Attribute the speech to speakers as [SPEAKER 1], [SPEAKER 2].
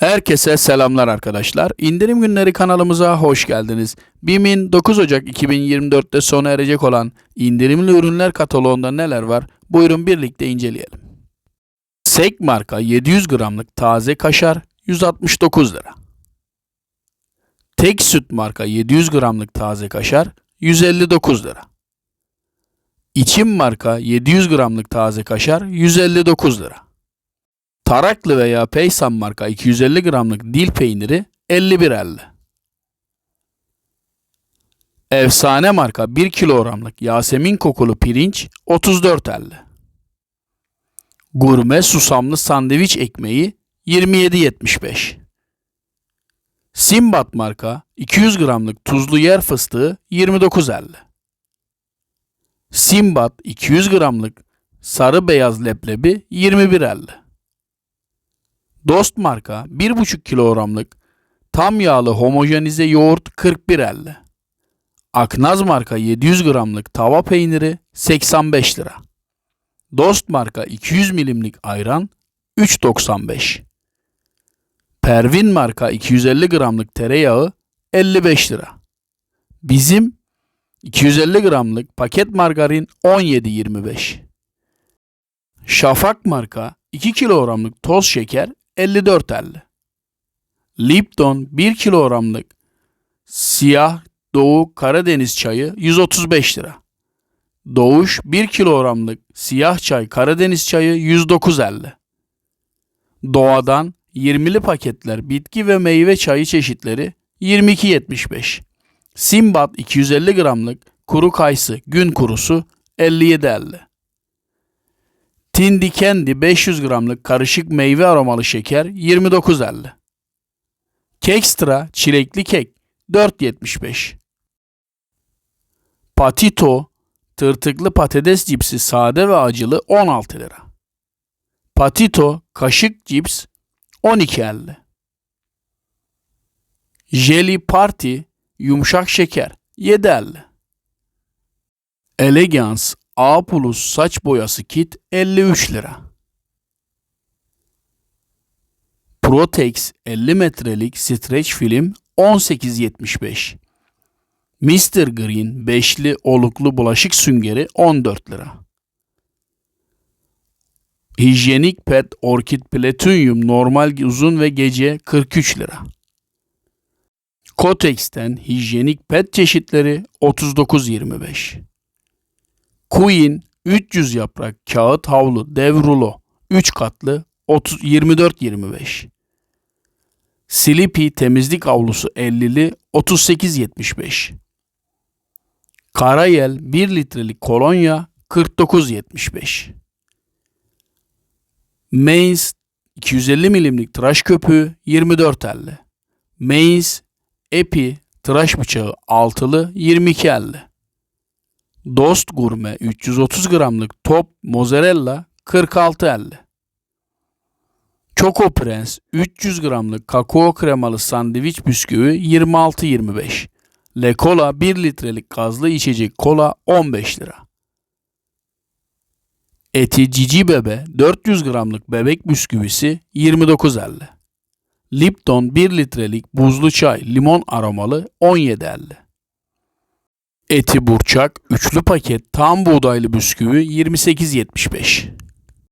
[SPEAKER 1] Herkese selamlar arkadaşlar. İndirim günleri kanalımıza hoş geldiniz. BİM'in 9 Ocak 2024'te sona erecek olan indirimli ürünler kataloğunda neler var? Buyurun birlikte inceleyelim. Sek marka 700 gramlık taze kaşar 169 lira. Tek süt marka 700 gramlık taze kaşar 159 lira. İçim marka 700 gramlık taze kaşar 159 lira. Taraklı veya Peysan marka 250 gramlık dil peyniri 51.50. Efsane marka 1 kilogramlık Yasemin kokulu pirinç 34.50. Gurme susamlı sandviç ekmeği 27.75. Simbat marka 200 gramlık tuzlu yer fıstığı 29.50. Simbat 200 gramlık sarı beyaz leblebi 21.50. Dost marka 1,5 kilogramlık tam yağlı homojenize yoğurt 41.50. Aknaz marka 700 gramlık tava peyniri 85 lira. Dost marka 200 milimlik ayran 3.95. Pervin marka 250 gramlık tereyağı 55 lira. Bizim 250 gramlık paket margarin 17.25. Şafak marka 2 kilogramlık toz şeker 54.50. Lipton 1 kilogramlık siyah Doğu Karadeniz çayı 135 lira. Doğuş 1 kilogramlık siyah çay Karadeniz çayı 109.50. Doğadan 20'li paketler bitki ve meyve çayı çeşitleri 22.75. Simbat 250 gramlık kuru kayısı gün kurusu 57.50. Tindi Kendi 500 gramlık karışık meyve aromalı şeker 29.50. Kekstra çilekli kek 4.75. Patito tırtıklı patates cipsi sade ve acılı 16 lira. Patito kaşık cips 12.50. Jelly Party yumuşak şeker 7.50. Elegance A plus saç boyası kit 53 lira. Protex 50 metrelik streç film 18.75. Mr. Green beşli oluklu bulaşık süngeri 14 lira. Hijyenik pet orkid platinyum normal uzun ve gece 43 lira. Kotex'ten hijyenik pet çeşitleri 39.25. Queen 300 yaprak kağıt havlu dev rulo 3 katlı 30 24.25. Sleepy temizlik havlusu 50'li 38.75. Karayel 1 litrelik kolonya 49.75. Mains 250 milimlik tıraş köpüğü 24.50. Mains Epi tıraş bıçağı altılı 22.50. Dost Gurme 330 gramlık top mozzarella 46.50. Choco Prens 300 gramlık kakao kremalı sandviç bisküvi 26.25. Le Cola 1 litrelik gazlı içecek kola 15 lira. Eti Cici Bebe 400 gramlık bebek bisküvisi 29.50. Lipton 1 litrelik buzlu çay limon aromalı 17.50. Eti Burçak üçlü paket tam buğdaylı bisküvi 28.75.